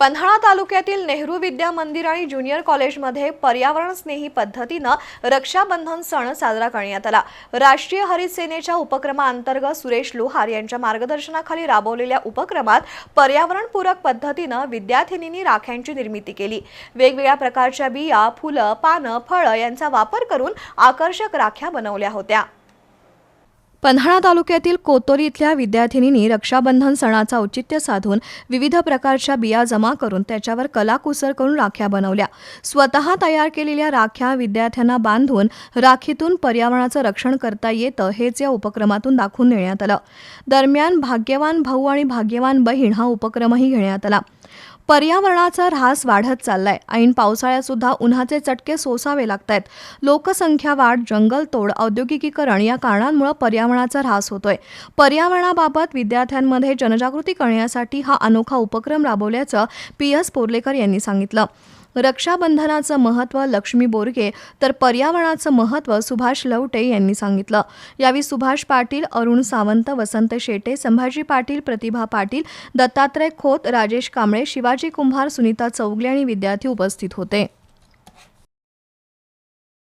पन्हाळा तालुक्यातील नेहरू विद्या मंदिर आणि ज्युनियर कॉलेजमध्ये पर्यावरण स्नेही पद्धतीनं रक्षाबंधन सण साजरा करण्यात आला. राष्ट्रीय हरित सेनेच्या उपक्रमाअंतर्गत सुरेश लोहार यांच्या मार्गदर्शनाखाली राबवलेल्या उपक्रमात पर्यावरणपूरक पद्धतीनं विद्यार्थिनींनी राख्यांची निर्मिती केली. वेगवेगळ्या प्रकारच्या बिया फुलं पानं फळं यांचा वापर करून आकर्षक राख्या बनवल्या होत्या. पन्हाळा तालुक्यातील कोतोरी इथल्या विद्यार्थिनींनी रक्षाबंधन सणाचा औचित्य साधून विविध प्रकारच्या बिया जमा करून त्याच्यावर कलाकुसर करून राख्या बनवल्या. स्वतः तयार केलेल्या राख्या विद्यार्थ्यांना बांधून राखीतून पर्यावरणाचं रक्षण करता येतं हेच या उपक्रमातून दाखवून देण्यात आलं. दरम्यान भाग्यवान भाऊ आणि भाग्यवान बहीण हा उपक्रमही घेण्यात आला. पर्यावरणाचा ऱ्हास वाढत चाललाय. ऐन पावसाळ्यात सुद्धा उन्हाचे चटके सोसावे लागत आहेत लोकसंख्या वाढ जंगलतोड औद्योगिकीकरण या कारणांमुळे पर्यावरणाचा ऱ्हास होतोय. पर्यावरणाबाबत विद्यार्थ्यांमध्ये जनजागृती करण्यासाठी हा अनोखा उपक्रम राबवल्याचं पी एस पोर्लेकर यांनी सांगितलं. रक्षाबंधनाचं महत्त्व लक्ष्मी बोरगे तर पर्यावरणाचं महत्त्व सुभाष लवटे यांनी सांगितलं. यावेळी सुभाष पाटील अरुण सावंत वसंत शेटे संभाजी पाटील प्रतिभा पाटील दत्तात्रय खोत राजेश कांबळे शिवाजी कुंभार सुनीता चौगले आणि विद्यार्थी उपस्थित होते.